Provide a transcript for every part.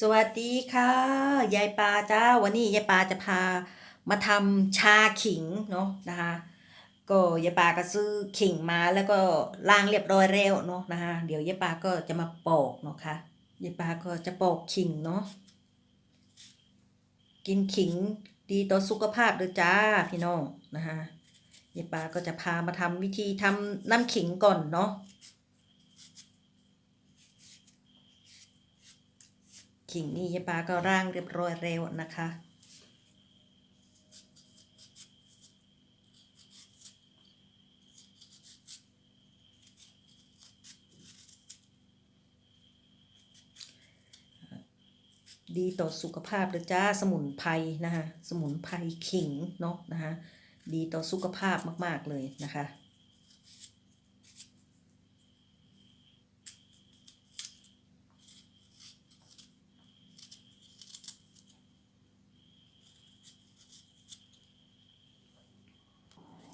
สวัสดีค่ะ ยายปาจ้าวันนี้ยายปาจะพามาทำชาขิงเนาะนะคะก็ยายปาก็ซื้อขิงมาแล้วก็ล้างเรียบร้อยแล้วเนาะนะคะเดี๋ยวยายปาก็จะมาปอกเนาะค่ะยายปาก็จะปอกขิงเนาะกินขิงดีต่อสุขภาพด้วยจ้าพี่น้องนะคะยายปาก็จะพามาทำวิธีทำน้ำขิงก่อนเนาะ ขิงนี่ยายปาก็ร่างเรียบร้อยแล้วนะคะ ดีต่อสุขภาพเลยจ้าสมุนไพรนะคะสมุนไพรขิงเนาะนะคะดีต่อสุขภาพมาก ๆ เลยนะคะ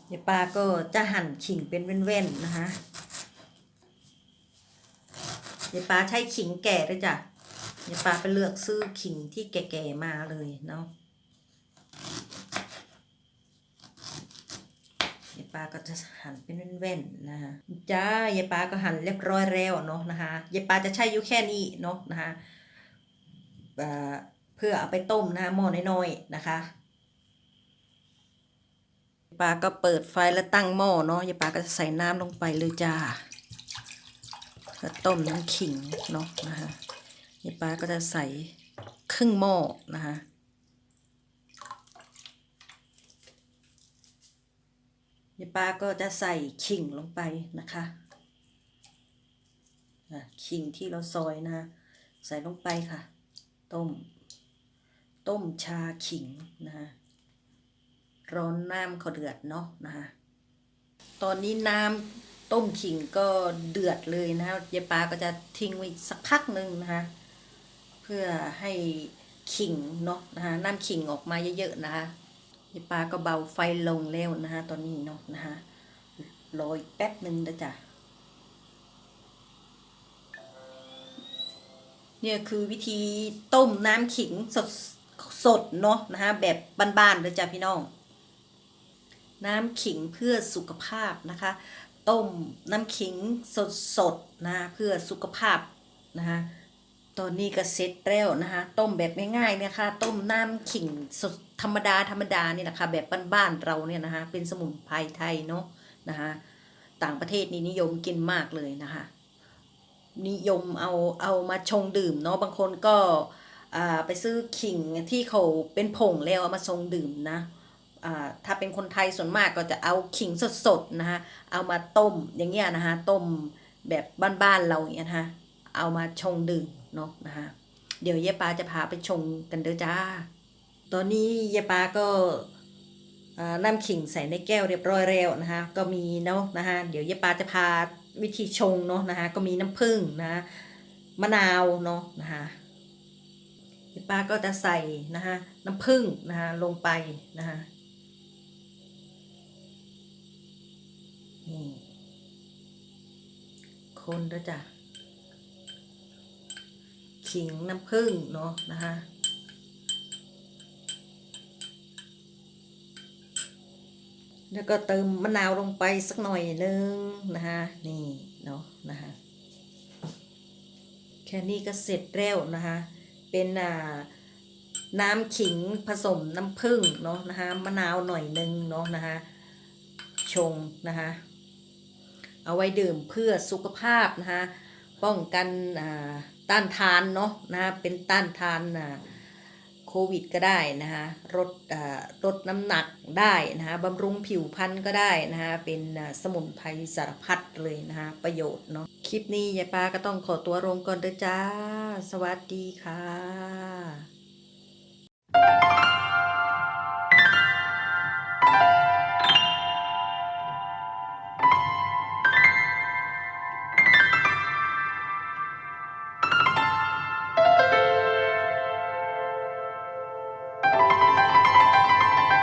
เดี๋ยวปาก็จะหั่นขิงเป็นเว้นๆนะคะเดี๋ยวปาใช้ขิงแก่ด้วยจ้ะเดี๋ยวปาไปเลือกซื้อขิงที่แก่ๆมาเลยเนาะเดี๋ยปาก็จะหั่นเป็นเว้นๆนะคะจ้ายายปาก็หั่นเรียบร้อยแล้วเนาะนะคะยายปาจะใช้อยู่แค่นี้เนาะนะคะเอ่อเพื่อเอาไปต้มนะคะหม้อน้อยๆนะคะ ปาก็เปิดไฟแล้วตั้งหม้อเนาะยายปาก็จะใส่น้ำลงไปเลยจ้าแล้วต้มน้ำขิงเนาะนะคะยายปาก็จะใส่ครึ่งหม้อนะคะยายปาก็จะใส่ขิงลงไปนะคะขิงที่เราซอยนะคะใส่ลงไปค่ะ ต้ม ต้มชาขิงนะคะ ร้อนน้ำเขาเดือดเนาะนะคะตอนนี้น้ำต้มขิงก็เดือดเลยนะคะยายปาก็จะทิ้งไว้สักพักหนึ่งนะคะเพื่อให้ขิงเนาะนะคะน้ำขิงออกมาเยอะๆนะคะยายปาก็เบาไฟลงแล้วนะคะตอนนี้เนาะนะคะรออีกแป๊บหนึ่งนะจ๊ะเนี่ยคือวิธีต้มน้ำขิงสดสดเนาะนะคะแบบบ้านๆเลยจ้ะพี่น้อง น้ำขิงเพื่อสุขภาพนะคะ ต้มน้ำขิงสดสดๆนะเพื่อสุขภาพนะคะตอนนี้ก็เสร็จแล้วนะคะต้มแบบง่ายๆนะคะต้มน้ำขิงสดธรรมดาธรรมดานี่แหละค่ะแบบบ้านๆเราเนี่ยนะคะเป็นสมุนไพรไทยเนาะนะคะต่างประเทศนี่นิยมกินมากเลยนะคะนิยมเอาเอามาชงดื่มเนาะบางคนก็ไปซื้อขิงที่เขาเป็นผงแล้วเอามาชงดื่มนะ ถ้าเป็นคนไทยส่วนมากก็จะเอาขิงสดๆนะคะเอามาต้มอย่างเงี้ยนะคะต้มแบบบ้านๆเราอย่างเงี้ยนะคะเอามาชงดื่มเนาะนะคะเดี๋ยวเยปาจะพาไปชงกันเด้อจ้า ตอนนี้เยปาก็อ่าน้ำขิงใส่ในแก้วเรียบร้อยแล้วนะคะก็มีเนาะนะคะเดี๋ยวเยปาจะพาวิธีชงเนาะนะคะก็มีน้ำผึ้งนะะมะนาวเนาะนะคะเยปาก็จะใส่นะคะน้ำผึ้งนะคะลงไปนะคะ คนด้วยจ้ะขิงน้ำผึ้งเนาะนะคะแล้วก็เติมมะนาวลงไปสักหน่อยนึงนะคะนี่เนาะนะคะแค่นี้ก็เสร็จแล้วนะคะเป็นอ่าน้ำขิงผสมน้ำผึ้งเนาะนะคะมะนาวหน่อยนึงเนาะนะคะชงนะคะ เอาไว้ดื่มเพื่อสุขภาพนะคะป้องกันต้านทานเนาะนะคะเป็นต้านทานโควิดก็ได้นะคะลดลดน้ำหนักได้นะคะบำรุงผิวพรรณก็ได้นะคะเป็นสมุนไพรสารพัดเลยนะคะประโยชน์เนาะคลิปนี้ยายปาก็ต้องขอตัวลงก่อนเด้อจ้า สวัสดีค่ะ